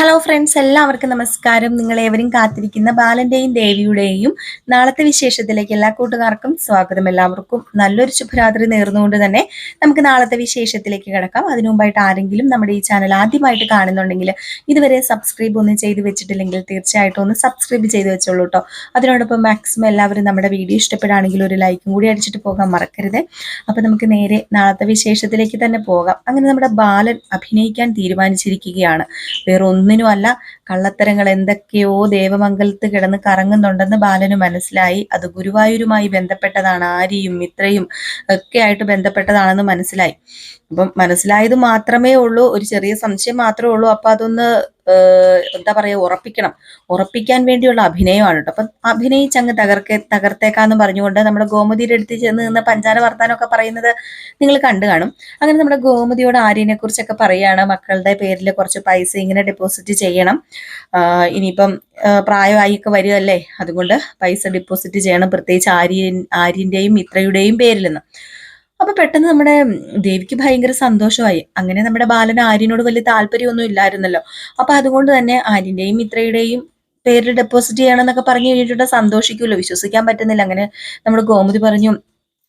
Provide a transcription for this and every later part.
Hello friends എല്ലാവർക്കും നമസ്കാരം. നിങ്ങൾ ഏവരും കാത്തിരിക്കുന്ന ബാലന്റെയും ദേവിയുടെയും നാളത്തെ വിശേഷത്തിലേക്ക് എല്ലാ കൂട്ടുകാർക്കും സ്വാഗതം എല്ലാവർക്കും. നല്ലൊരു ശുഭരാത്രി നേർന്നുകൊണ്ട് തന്നെ നമുക്ക് നാളത്തെ വിശേഷത്തിലേക്ക് കിടക്കാം. അതിനു മുമ്പായിട്ട് ആരെങ്കിലും നമ്മുടെ ഈ ചാനൽ ആദ്യമായിട്ട് കാണുന്നുണ്ടെങ്കിൽ ഇതുവരെ സബ്സ്ക്രൈബ് ഒന്നും ചെയ്ത് വെച്ചിട്ടില്ലെങ്കിൽ തീർച്ചയായിട്ടും ഒന്ന് സബ്സ്ക്രൈബ് ചെയ്ത് വെച്ചോളൂ കേട്ടോ അതിനോടൊപ്പം മാക്സിമം എല്ലാവരും നമ്മുടെ വീഡിയോ ഇഷ്ടപ്പെടുകയാണെങ്കിൽ ഒരു ലൈക്കും കൂടി അടിച്ചിട്ട് പോകാൻ മറക്കരുത്. അപ്പം നമുക്ക് നേരെ നാളത്തെ വിശേഷത്തിലേക്ക് തന്നെ പോകാം. അങ്ങനെ നമ്മുടെ ബാലൻ അഭിനയിക്കാൻ തീരുമാനിച്ചിരിക്കുകയാണ്. വേറെ ഒന്നിനുമല്ല കള്ളത്തരങ്ങൾ എന്തൊക്കെയോ ദേവമംഗലത്ത് കിടന്ന് കറങ്ങുന്നുണ്ടെന്ന് ബാലന് മനസ്സിലായി. അത് ഗുരുവായൂരുമായി ബന്ധപ്പെട്ടതാണ് ആര്യയും മിത്രയും ഒക്കെ ആയിട്ട് ബന്ധപ്പെട്ടതാണെന്ന് മനസ്സിലായി. അപ്പം മനസ്സിലായത് മാത്രമേ ഉള്ളൂ ഒരു ചെറിയ സംശയം മാത്രമേ ഉള്ളൂ. അപ്പൊ അതൊന്ന് എന്താ പറയാ ഉറപ്പിക്കണം. ഉറപ്പിക്കാൻ വേണ്ടിയുള്ള അഭിനയമാണ് കേട്ടോ. അപ്പം അഭിനയിച്ചങ്ങ് തകർക്കെ തകർത്തേക്കാന്ന് പറഞ്ഞുകൊണ്ട് നമ്മുടെ ഗോമതിയുടെ അടുത്ത് ചെന്ന് നിന്ന് പഞ്ചാര വർത്താനമൊക്കെ പറയുന്നത് നിങ്ങൾ കണ്ടു കാണും. അങ്ങനെ നമ്മുടെ ഗോമതിയോട് ആര്യനെ കുറിച്ചൊക്കെ പറയുകയാണ്. മക്കളുടെ പേരിൽ കുറച്ച് പൈസ ഇങ്ങനെ ഡെപ്പോസിറ്റ് ചെയ്യണം. ഇനിയിപ്പം പ്രായമായിക്കെ വരുമല്ലേ അതുകൊണ്ട് പൈസ ഡെപ്പോസിറ്റ് ചെയ്യണം. പ്രത്യേകിച്ച് ആര്യൻ ആര്യന്റെയും മിത്രയുടെയും പേരിൽ നിന്ന്. അപ്പൊ പെട്ടെന്ന് നമ്മുടെ ദേവിക്ക് ഭയങ്കര സന്തോഷമായി. അങ്ങനെ നമ്മുടെ ബാലൻ ആര്യനോട് വലിയ താല്പര്യമൊന്നും ഇല്ലായിരുന്നല്ലോ. അപ്പൊ അതുകൊണ്ട് തന്നെ ആര്യന്റെയും മിത്രയുടെയും പേര് ഡെപ്പോസിറ്റ് ചെയ്യണം എന്നൊക്കെ പറഞ്ഞു കഴിഞ്ഞിട്ടുണ്ടെങ്കിൽ സന്തോഷിക്കുമല്ലോ വിശ്വസിക്കാൻ പറ്റുന്നില്ല. അങ്ങനെ നമ്മുടെ ഗോമതി പറഞ്ഞു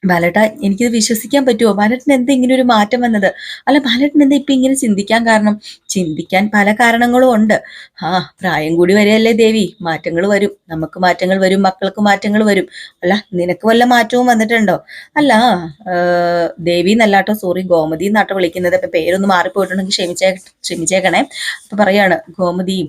ബാലേട്ട എനിക്കിത് വിശ്വസിക്കാൻ പറ്റുമോ? ബാലേട്ടന് എന്താ ഇങ്ങനെ ഒരു മാറ്റം വന്നത്? അല്ല ബാലേട്ടൻ എന്താ ഇപ്പൊ ഇങ്ങനെ ചിന്തിക്കാൻ കാരണം? ചിന്തിക്കാൻ പല കാരണങ്ങളും ഉണ്ട്. ആ പ്രായം കൂടി വരെയല്ലേ ദേവി? മാറ്റങ്ങൾ വരും. നമുക്ക് മാറ്റങ്ങൾ വരും. മക്കൾക്ക് മാറ്റങ്ങൾ വരും. അല്ല നിനക്ക് വല്ല മാറ്റവും വന്നിട്ടുണ്ടോ? അല്ല ദേവി എന്നല്ലാട്ടോ സോറി ഗോമതി എന്നാട്ടോ വിളിക്കുന്നത്. അപ്പൊ പേരൊന്ന് മാറിപ്പോയിട്ടുണ്ടെങ്കിൽ ക്ഷമിച്ചേ ക്ഷമിച്ചേക്കണേ. അപ്പൊ പറയാണ് ഗോമതി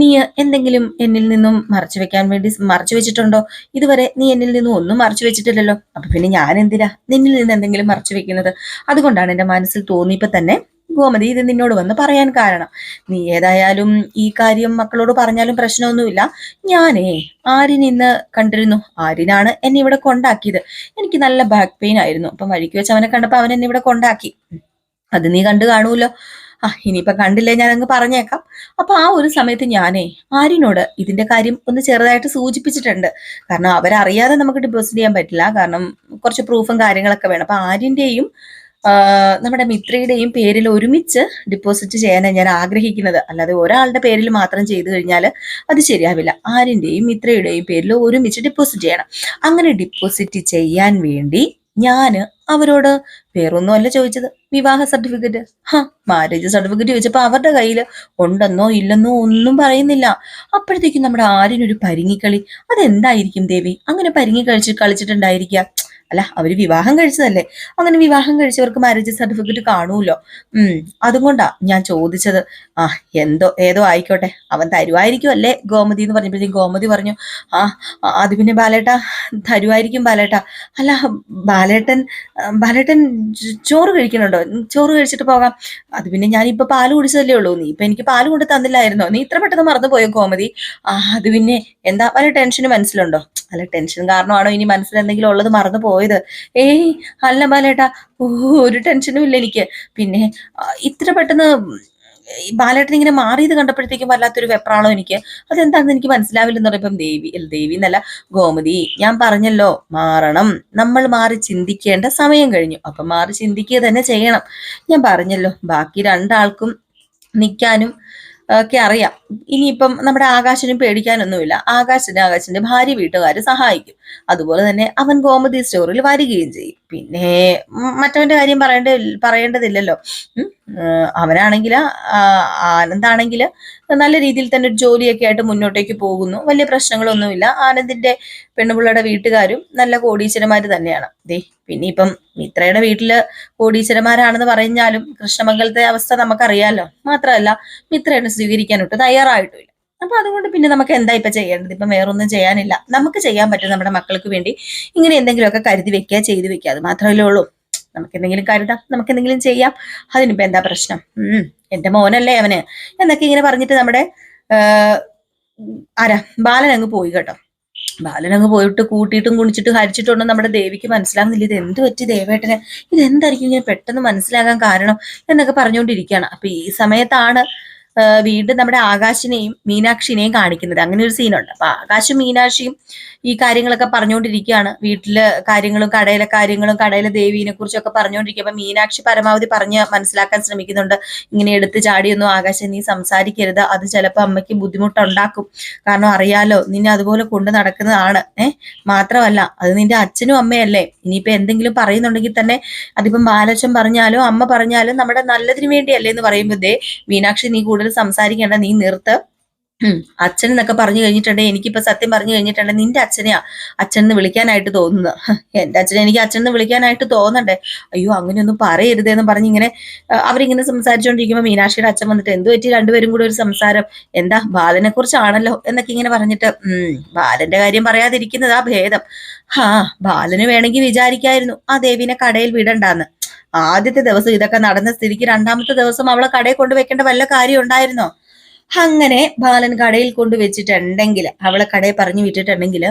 നീ എന്തെങ്കിലും എന്നിൽ നിന്നും മറച്ചു വെക്കാൻ വേണ്ടി മറച്ചു വെച്ചിട്ടുണ്ടോ? ഇതുവരെ നീ എന്നിൽ നിന്നും ഒന്നും മറച്ചു വെച്ചിട്ടില്ലല്ലോ. അപ്പൊ പിന്നെ ഞാൻ എന്തിനാ? നിന്നിൽ നിന്ന് എന്തെങ്കിലും മറച്ചു വെക്കുന്നത്? അതുകൊണ്ടാണ് എന്റെ മനസ്സിൽ തോന്നിയപ്പോ തന്നെ ഗോമതി ഇത് നിന്നോട് വന്ന് പറയാൻ കാരണം. നീ ഏതായാലും ഈ കാര്യം മക്കളോട് പറഞ്ഞാലും പ്രശ്നമൊന്നുമില്ല. ഞാനേ ആര്യൻ കണ്ടിരുന്നു. ആര്യനാണ് എന്നെ ഇവിടെ കൊണ്ടാക്കിയത്. എനിക്ക് നല്ല ബാക്ക് പെയിൻ ആയിരുന്നു. അപ്പൊ വഴിക്ക് വെച്ച് അവനെ കണ്ടപ്പോ അവൻ എന്നെ ഇവിടെ കൊണ്ടാക്കി. അത് നീ കണ്ടു കാണുമല്ലോ. ആ ഇനിയിപ്പൊ കണ്ടില്ലേ ഞാൻ അങ്ങ് പറഞ്ഞേക്കാം. അപ്പൊ ആ ഒരു സമയത്ത് ഞാനേ ആര്യനോട് ഇതിന്റെ കാര്യം ഒന്ന് ചെറുതായിട്ട് സൂചിപ്പിച്ചിട്ടുണ്ട്. കാരണം അവരറിയാതെ നമുക്ക് ഡിപ്പോസിറ്റ് ചെയ്യാൻ പറ്റില്ല. കാരണം കുറച്ച് പ്രൂഫും കാര്യങ്ങളൊക്കെ വേണം. അപ്പൊ ആര്യന്റെയും നമ്മുടെ മിത്രയുടെയും പേരിൽ ഒരുമിച്ച് ഡിപ്പോസിറ്റ് ചെയ്യാനാണ് ഞാൻ ആഗ്രഹിക്കുന്നത്. അല്ലാതെ ഒരാളുടെ പേരിൽ മാത്രം ചെയ്തു കഴിഞ്ഞാൽ അത് ശരിയാവില്ല. ആരിന്റെയും മിത്രയുടെയും പേരിൽ ഒരുമിച്ച് ഡിപ്പോസിറ്റ് ചെയ്യണം. അങ്ങനെ ഡിപ്പോസിറ്റ് ചെയ്യാൻ വേണ്ടി ഞാൻ അവരോട് വേറൊന്നും അല്ല ചോദിച്ചത്. വിവാഹ സർട്ടിഫിക്കറ്റ് ഹാ മാരേജ് സർട്ടിഫിക്കറ്റ് ചോദിച്ചപ്പോൾ അവരുടെ കയ്യിൽ ഉണ്ടെന്നോ ഇല്ലെന്നോ ഒന്നും പറയുന്നില്ല. അപ്പോഴത്തേക്കും നമ്മുടെ ആരിനൊരു പരിങ്ങിക്കളി. അതെന്തായിരിക്കും ദേവി? അങ്ങനെ പരിങ്ങി കഴിച്ച് കളിച്ചിട്ടുണ്ടായിരിക്കുക. അല്ല അവർ വിവാഹം കഴിച്ചതല്ലേ? അങ്ങനെ വിവാഹം കഴിച്ചവർക്ക് മാരേജ് സർട്ടിഫിക്കറ്റ് കാണുമല്ലോ. ഉം അതുകൊണ്ടാ ഞാൻ ചോദിച്ചത്. ആ എന്തോ ഏതോ ആയിക്കോട്ടെ. അവൻ തരുവായിരിക്കും അല്ലേ ഗോമതി എന്ന് പറഞ്ഞപ്പോഴത്തേക്കും ഗോമതി പറഞ്ഞു ആ അത് പിന്നെ ബാലേട്ട തരുവായിരിക്കും ബാലേട്ട. അല്ല ബാലേട്ടൻ ബാലേട്ടൻ ചോറ് കഴിക്കണുണ്ടോ? ചോറ് കഴിച്ചിട്ട് പോകാം. അത് പിന്നെ ഞാൻ ഇപ്പൊ പാൽ കുടിച്ചതല്ലേ ഉള്ളൂ. നീ ഇപ്പൊ എനിക്ക് പാൽ കൊണ്ട് തന്നില്ലായിരുന്നോ? നീ ഇത്ര പെട്ടെന്ന് മറന്നു പോയോ ഗോമതി? ആ അത് പിന്നെ എന്താ പല ടെൻഷന് മനസ്സിലുണ്ടോ? അല്ല ടെൻഷൻ കാരണമാണോ ഇനി മനസ്സിൽ എന്തെങ്കിലും ഉള്ളത് മറന്നു പോയത്. ഏയ് അല്ല ബാലേട്ടാ ഒരു ടെൻഷനും ഇല്ല എനിക്ക്. പിന്നെ ഇത്ര പെട്ടെന്ന് ബാലേട്ടൻ ഇങ്ങനെ മാറിയത് കണ്ടപ്പോഴത്തേക്കും വല്ലാത്തൊരു വെപ്രാളം എനിക്ക്. അതെന്താണെന്ന് എനിക്ക് മനസ്സിലാവില്ലെന്ന് പറയുമ്പം ദേവി ദേവി എന്നല്ല ഗോമതി ഞാൻ പറഞ്ഞല്ലോ മാറണം. നമ്മൾ മാറി ചിന്തിക്കേണ്ട സമയം കഴിഞ്ഞു. അപ്പൊ മാറി ചിന്തിക്കുക തന്നെ ചെയ്യണം. ഞാൻ പറഞ്ഞല്ലോ ബാക്കി രണ്ടാൾക്കും നിൽക്കാനും ഒക്കെ അറിയാം. ഇനിയിപ്പം നമ്മുടെ ആകാശനും പേടിക്കാനൊന്നുമില്ല. ആകാശന് ആകാശിന്റെ ഭാര്യ വീട്ടുകാർ സഹായിക്കും. അതുപോലെ തന്നെ അവൻ ഗോമതി സ്റ്റോറിൽ വരികയും ചെയ്യും. പിന്നെ മറ്റവന്റെ കാര്യം പറയേണ്ട പറയേണ്ടതില്ലല്ലോ. അവനാണെങ്കിൽ ആനന്ദാണെങ്കിൽ നല്ല രീതിയിൽ തന്നെ ഒരു ജോലിയൊക്കെ ആയിട്ട് മുന്നോട്ടേക്ക് പോകുന്നു. വലിയ പ്രശ്നങ്ങളൊന്നുമില്ല. ആനന്ദിന്റെ പെണ്ണുപിള്ളയുടെ വീട്ടുകാരും നല്ല കോടീശ്വരന്മാര് തന്നെയാണ്. ദേ പിന്നെ ഇപ്പം മിത്രയുടെ വീട്ടിൽ കോടീശ്വരന്മാരാണെന്ന് പറഞ്ഞാലും കൃഷ്ണമംഗലത്തെ അവസ്ഥ നമുക്കറിയാലോ. മാത്രമല്ല മിത്രയെ സ്വീകരിക്കാനൊട്ട് തയ്യാറായിട്ടില്ല അപ്പൊ അതുകൊണ്ട് പിന്നെ നമുക്ക് എന്താ ഇപ്പൊ ചെയ്യേണ്ടത്? ഇപ്പം വേറൊന്നും ചെയ്യാനില്ല. നമുക്ക് ചെയ്യാൻ പറ്റും നമ്മുടെ മക്കൾക്ക് വേണ്ടി ഇങ്ങനെ എന്തെങ്കിലുമൊക്കെ കരുതി വെക്കുക ചെയ്തു വെക്കുക. അത് മാത്രമല്ലേ ഉള്ളൂ. നമുക്ക് എന്തെങ്കിലും കരുതാം. നമുക്ക് എന്തെങ്കിലും ചെയ്യാം. അതിനിപ്പോ എന്താ പ്രശ്നം? ഉം. എന്റെ മോനല്ലേ അവന്? എന്നൊക്കെ ഇങ്ങനെ പറഞ്ഞിട്ട് നമ്മുടെ ആരാ? ബാലൻ അങ്ങ് പോയി കേട്ടോ. ബാലൻ അങ്ങ് പോയിട്ട് കൂട്ടിയിട്ടും കുണിച്ചിട്ടും ഹരിച്ചിട്ടുണ്ടെന്ന് നമ്മുടെ ദേവിക്ക് മനസ്സിലാകുന്നില്ല ഇത് എന്ത് പറ്റി ദേവേട്ടന്? ഇത് എന്തായിരിക്കും ഇങ്ങനെ പെട്ടെന്ന് മനസ്സിലാകാൻ കാരണം എന്നൊക്കെ പറഞ്ഞുകൊണ്ടിരിക്കുകയാണ്. അപ്പൊ ഈ സമയത്താണ് വീണ്ടും നമ്മുടെ ആകാശിനെയും മീനാക്ഷിനെയും കാണിക്കുന്നത്. അങ്ങനെ ഒരു സീനുണ്ട്. അപ്പൊ ആകാശും മീനാക്ഷിയും ഈ കാര്യങ്ങളൊക്കെ പറഞ്ഞുകൊണ്ടിരിക്കുകയാണ്. വീട്ടിലെ കാര്യങ്ങളും കടയിലെ കാര്യങ്ങളും കടയിലെ ദേവീനെ കുറിച്ചൊക്കെ പറഞ്ഞുകൊണ്ടിരിക്കുക അപ്പൊ മീനാക്ഷി പരമാവധി പറഞ്ഞ് മനസ്സിലാക്കാൻ ശ്രമിക്കുന്നുണ്ട്. ഇങ്ങനെ എടുത്ത് ചാടിയൊന്നും ആകാശം നീ സംസാരിക്കരുത്. അത് ചിലപ്പോൾ അമ്മയ്ക്ക് ബുദ്ധിമുട്ടുണ്ടാക്കും. കാരണം അറിയാലോ നിന്നെ അതുപോലെ കൊണ്ടു നടക്കുന്നതാണ്. ഏഹ് മാത്രമല്ല അത് നിന്റെ അച്ഛനും അമ്മയല്ലേ. ഇനിയിപ്പോ എന്തെങ്കിലും പറയുന്നുണ്ടെങ്കിൽ തന്നെ അതിപ്പം ബാലച്ചൻ പറഞ്ഞാലോ അമ്മ പറഞ്ഞാലും നമ്മുടെ നല്ലതിന് വേണ്ടിയല്ലേ എന്ന് പറയുമ്പോൾ ദേ മീനാക്ഷി നീ കൂടുതൽ സംസാരിക്കേണ്ട നീ നിർത്ത്. അച്ഛൻ എന്നൊക്കെ പറഞ്ഞു കഴിഞ്ഞിട്ടുണ്ടെ എനിക്കിപ്പോ സത്യം പറഞ്ഞു കഴിഞ്ഞിട്ടുണ്ടെങ്കിൽ നിന്റെ അച്ഛനെയാ അച്ഛൻ എന്ന് വിളിക്കാനായിട്ട് തോന്നുന്നത്. എന്റെ അച്ഛനെ എനിക്ക് അച്ഛൻ എന്ന് വിളിക്കാനായിട്ട് തോന്നണ്ടേ. അയ്യോ അങ്ങനെയൊന്നും പറയരുതെന്ന് പറഞ്ഞ് ഇങ്ങനെ അവരിങ്ങനെ സംസാരിച്ചുകൊണ്ടിരിക്കുമ്പോൾ മീനാക്ഷിയുടെ അച്ഛൻ വന്നിട്ട് എന്തു പറ്റി രണ്ടുപേരും കൂടെ ഒരു സംസാരം? എന്താ ബാലനെ കുറിച്ചാണല്ലോ എന്നൊക്കെ ഇങ്ങനെ പറഞ്ഞിട്ട് ഉം ബാലന്റെ കാര്യം പറയാതിരിക്കുന്നതാ ഭേദം. ഹാ ബാലന് വേണമെങ്കിൽ വിചാരിക്കായിരുന്നു. ആ ദേവിനെ കടയിൽ വിടണ്ടാന്ന്. ആദ്യത്തെ ദിവസം ഇതൊക്കെ നടന്ന സ്ഥിതിക്ക് രണ്ടാമത്തെ ദിവസം അവളെ കടയിൽ കൊണ്ടുവെക്കേണ്ട വല്ല കാര്യം ഉണ്ടായിരുന്നോ? അങ്ങനെ ബാലൻ കടയിൽ കൊണ്ടുവച്ചിട്ടുണ്ടെങ്കിൽ അവളെ കടയിൽ പറഞ്ഞു വിട്ടിട്ടുണ്ടെങ്കിൽ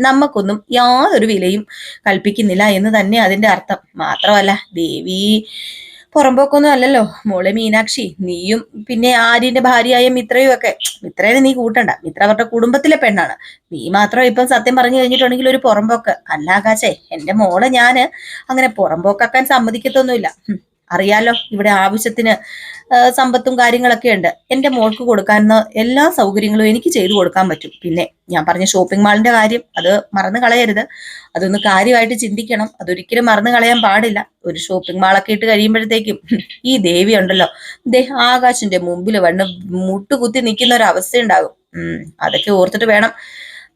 നമുക്കൊന്നും യാതൊരു വിലയും കൽപ്പിക്കുന്നില്ല എന്ന് തന്നെ അതിന്റെ അർത്ഥം. മാത്രമല്ല ദേവി പുറമ്പോക്കൊന്നും അല്ലല്ലോ. മോളെ മീനാക്ഷി നീയും പിന്നെ ആര്യന്റെ ഭാര്യയായ മിത്രയും ഒക്കെ. മിത്രേനെ നീ കൂട്ടണ്ട. മിത്ര അവരുടെ കുടുംബത്തിലെ പെണ്ണാണ്. നീ മാത്രം ഇപ്പം സത്യം പറഞ്ഞു കഴിഞ്ഞിട്ടുണ്ടെങ്കിൽ ഒരു പുറമ്പോക്ക്. അല്ല ആകാശേ എന്റെ മോളെ ഞാൻ അങ്ങനെ പുറമ്പോക്കാക്കാൻ സമ്മതിക്കത്തൊന്നുമില്ല. അറിയാലോ ഇവിടെ ആവശ്യത്തിന് സമ്പത്തും കാര്യങ്ങളൊക്കെ ഉണ്ട്. എന്റെ മോൾക്ക് കൊടുക്കാവുന്ന എല്ലാ സൗകര്യങ്ങളും എനിക്ക് ചെയ്തു കൊടുക്കാൻ പറ്റും. പിന്നെ ഞാൻ പറഞ്ഞ ഷോപ്പിംഗ് മാളിന്റെ കാര്യം അത് മറന്നു കളയരുത്. അതൊന്ന് കാര്യമായിട്ട് ചിന്തിക്കണം. അതൊരിക്കലും മറന്നു കളയാൻ പാടില്ല. ഒരു ഷോപ്പിംഗ് മാളൊക്കെ ഇട്ട് കഴിയുമ്പോഴത്തേക്കും ഈ ദേവി ഉണ്ടല്ലോ. ദേ ആകാശിന്റെ മുമ്പിൽ വണ്ണ് മുട്ടുകുത്തി നിൽക്കുന്ന ഒരു അവസ്ഥ ഉണ്ടാകും അതൊക്കെ ഓർത്തിട്ട് വേണം.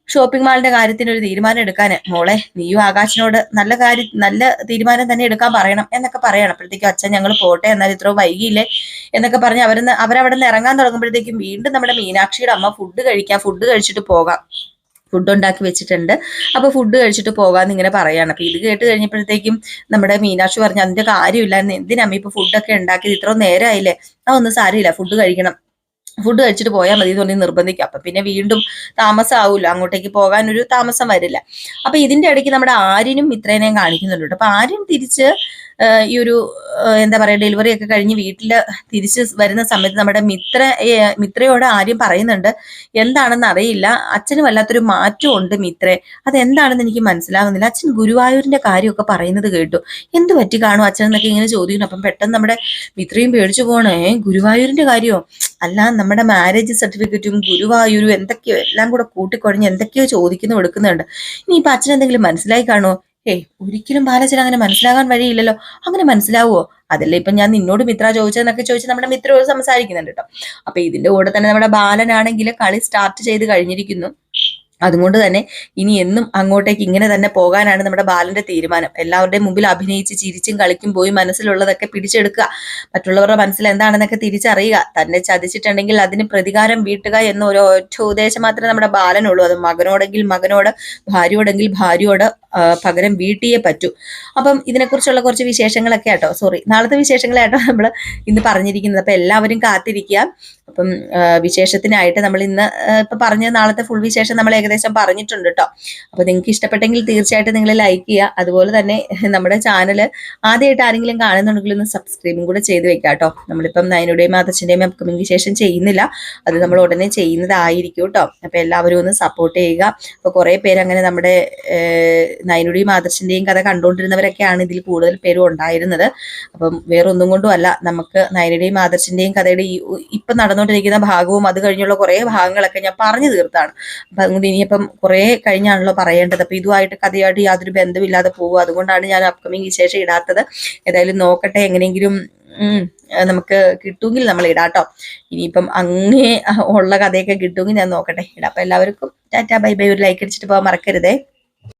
ഷോപ്പിംഗ് മാളിന്റെ കാര്യത്തിന് ഒരു തീരുമാനം എടുക്കാൻ മോളെ നീയും ആകാശിനോട് നല്ല കാര്യം നല്ല തീരുമാനം തന്നെ എടുക്കാൻ പറയണം എന്നൊക്കെ പറയണം. അപ്പോഴത്തേക്കും അച്ഛൻ ഞങ്ങൾ പോട്ടെ എന്നാൽ ഇത്ര വൈകിയില്ലേ? എന്നൊക്കെ പറഞ്ഞ് അവരുന്ന് അവരവിടെ നിന്ന് ഇറങ്ങാൻ തുടങ്ങുമ്പോഴത്തേക്കും വീണ്ടും നമ്മുടെ മീനാക്ഷിയുടെ അമ്മ ഫുഡ് കഴിക്കാം ഫുഡ് കഴിച്ചിട്ട് പോകാം. ഫുഡ് ഉണ്ടാക്കി വെച്ചിട്ടുണ്ട്. അപ്പൊ ഫുഡ് കഴിച്ചിട്ട് പോകാന്ന് ഇങ്ങനെ പറയാണ്. അപ്പൊ ഇത് കേട്ട് കഴിഞ്ഞപ്പോഴത്തേക്കും നമ്മുടെ മീനാക്ഷി പറഞ്ഞു അതിന്റെ കാര്യമില്ല എന്തിനാ ഇപ്പൊ ഫുഡൊക്കെ ഉണ്ടാക്കിയത്? ഇത്ര നേരമായില്ലേ ആ ഒന്നും സാരമില്ല. ഫുഡ് കഴിക്കണം. ഫുഡ് കഴിച്ചിട്ട് പോയാൽ മതി തോന്നി നിർബന്ധിക്കും. അപ്പൊ പിന്നെ വീണ്ടും താമസം ആവില്ല അങ്ങോട്ടേക്ക് പോകാൻ ഒരു താമസം വരില്ല. അപ്പൊ ഇതിന്റെ ഇടയ്ക്ക് നമ്മുടെ ആര്യനും മിത്രേനെയും കാണിക്കുന്നുണ്ട് അപ്പം ആര്യൻ തിരിച്ച് ഈ ഒരു എന്താ പറയാ ഡെലിവറി ഒക്കെ കഴിഞ്ഞ് വീട്ടിൽ തിരിച്ച് വരുന്ന സമയത്ത് നമ്മുടെ മിത്ര മിത്രയോട് ആര്യം പറയുന്നുണ്ട് എന്താണെന്ന് അറിയില്ല അച്ഛന് വല്ലാത്തൊരു മാറ്റമുണ്ട് മിത്രേ അതെന്താണെന്ന് എനിക്ക് മനസ്സിലാകുന്നില്ല അച്ഛൻ ഗുരുവായൂരിന്റെ കാര്യമൊക്കെ പറയുന്നത് കേട്ടു എന്ത് പറ്റി കാണും അച്ഛൻ എന്നൊക്കെ ഇങ്ങനെ ചോദിക്കുന്നു അപ്പം പെട്ടെന്ന് നമ്മുടെ മിത്രയും പേടിച്ചു പോണേ ഗുരുവായൂരിന്റെ കാര്യമോ അല്ല നമ്മുടെ മാരേജ് സർട്ടിഫിക്കറ്റും ഗുരുവായൂരും എന്തൊക്കെയോ എല്ലാം കൂടെ കൂട്ടിക്കുഴഞ്ഞ് എന്തൊക്കെയോ ചോദിക്കുന്നു കൊടുക്കുന്നുണ്ട് ഇനിയിപ്പൊ അച്ഛൻ എന്തെങ്കിലും മനസ്സിലായി കാണുമോ ഏയ് ഒരിക്കലും ബാലച്ചൻ അങ്ങനെ മനസ്സിലാകാൻ വഴിയില്ലല്ലോ. അങ്ങനെ മനസ്സിലാവുമോ അതല്ലേ ഇപ്പൊ ഞാൻ നിന്നോട് മിത്ര ചോദിച്ചതെന്നൊക്കെ ചോദിച്ച് നമ്മുടെ മിത്രയോട് സംസാരിക്കുന്നുണ്ട് കേട്ടോ. അപ്പൊ ഇതിന്റെ കൂടെ തന്നെ നമ്മുടെ ബാലനാണെങ്കിൽ കളി സ്റ്റാർട്ട് ചെയ്ത് കഴിഞ്ഞിരിക്കുന്നു. അതുകൊണ്ട് തന്നെ ഇനി എന്നും അങ്ങോട്ടേക്ക് ഇങ്ങനെ തന്നെ പോകാനാണ് നമ്മുടെ ബാലന്റെ തീരുമാനം. എല്ലാവരുടെയും മുമ്പിൽ അഭിനയിച്ച് ചിരിച്ചും കളിക്കും പോയി മനസ്സിലുള്ളതൊക്കെ പിടിച്ചെടുക്കുക. മറ്റുള്ളവരുടെ മനസ്സിൽ എന്താണെന്നൊക്കെ തിരിച്ചറിയുക. തന്നെ ചതിച്ചിട്ടുണ്ടെങ്കിൽ അതിന് പ്രതികാരം വീട്ടുക എന്ന ഒരു ഒറ്റ ഉദ്ദേശം മാത്രമേ നമ്മുടെ ബാലനുള്ളൂ. അത് മകനോടെങ്കിൽ മകനോട് ഭാര്യയോടെങ്കിൽ ഭാര്യയോട് പകരം വീട്ടിയേ പറ്റൂ. അപ്പം ഇതിനെക്കുറിച്ചുള്ള കുറച്ച് വിശേഷങ്ങളൊക്കെ ആട്ടോ. സോറി നാളത്തെ വിശേഷങ്ങളായിട്ടോ നമ്മൾ ഇന്ന് പറഞ്ഞിരിക്കുന്നത്. അപ്പം എല്ലാവരും കാത്തിരിക്കുക. അപ്പം വിശേഷത്തിനായിട്ട് നമ്മൾ ഇന്ന് ഇപ്പം പറഞ്ഞ നാളത്തെ ഫുൾ വിശേഷം നമ്മൾ ഏകദേശം പറഞ്ഞിട്ടുണ്ട് കേട്ടോ അപ്പൊ നിങ്ങൾക്ക് ഇഷ്ടപ്പെട്ടെങ്കിൽ തീർച്ചയായിട്ടും നിങ്ങൾ ലൈക്ക് ചെയ്യുക അതുപോലെ തന്നെ നമ്മുടെ ചാനൽ ആദ്യമായിട്ട് ആരെങ്കിലും കാണുന്നുണ്ടെങ്കിൽ ഒന്ന് സബ്സ്ക്രൈബും കൂടെ ചെയ്ത് വെക്കാം കേട്ടോ നമ്മളിപ്പം നയനുടെയും അതച്ഛന്റെയും അപ്കമിങ് വിശേഷം ചെയ്യുന്നില്ല. അത് നമ്മൾ ഉടനെ ചെയ്യുന്നതായിരിക്കും കേട്ടോ അപ്പൊ എല്ലാവരും ഒന്ന് സപ്പോർട്ട് ചെയ്യുക. അപ്പൊ കുറെ പേര് അങ്ങനെ നമ്മുടെ നയനുടേയും ആദർശിന്റെയും കഥ കണ്ടുകൊണ്ടിരുന്നവരൊക്കെയാണ് ഇതിൽ കൂടുതൽ പേരും ഉണ്ടായിരുന്നത്. അപ്പം വേറെ ഒന്നും കൊണ്ടും അല്ല. നമുക്ക് നയനുടെയും ആദർശന്റെയും കഥയുടെ ഇപ്പൊ നടന്നുകൊണ്ടിരിക്കുന്ന ഭാഗവും അത് കഴിഞ്ഞുള്ള കുറെ ഭാഗങ്ങളൊക്കെ ഞാൻ പറഞ്ഞു തീർത്താണ്. അപ്പൊ അതുകൊണ്ട് ഇനിയിപ്പം കുറേ കഴിഞ്ഞാണല്ലോ പറയേണ്ടത്. അപ്പൊ ഇതുമായിട്ട് കഥയായിട്ട് യാതൊരു ബന്ധമില്ലാതെ പോകും അതുകൊണ്ടാണ് ഞാൻ അപ്കമിങ് വിശേഷം ഇടാത്തത്. ഏതായാലും നോക്കട്ടെ എങ്ങനെയെങ്കിലും നമുക്ക് കിട്ടുമെങ്കിൽ നമ്മൾ ഇടാട്ടോ ഇനിയിപ്പം അങ്ങേ ഉള്ള കഥയൊക്കെ കിട്ടുമെങ്കിൽ ഞാൻ നോക്കട്ടെ ഇടാം. അപ്പൊ എല്ലാവർക്കും ടാറ്റാ ബൈ ബൈ. ഒരു ലൈക്ക് അടിച്ചിട്ട് പോകാൻ മറക്കരുതേ.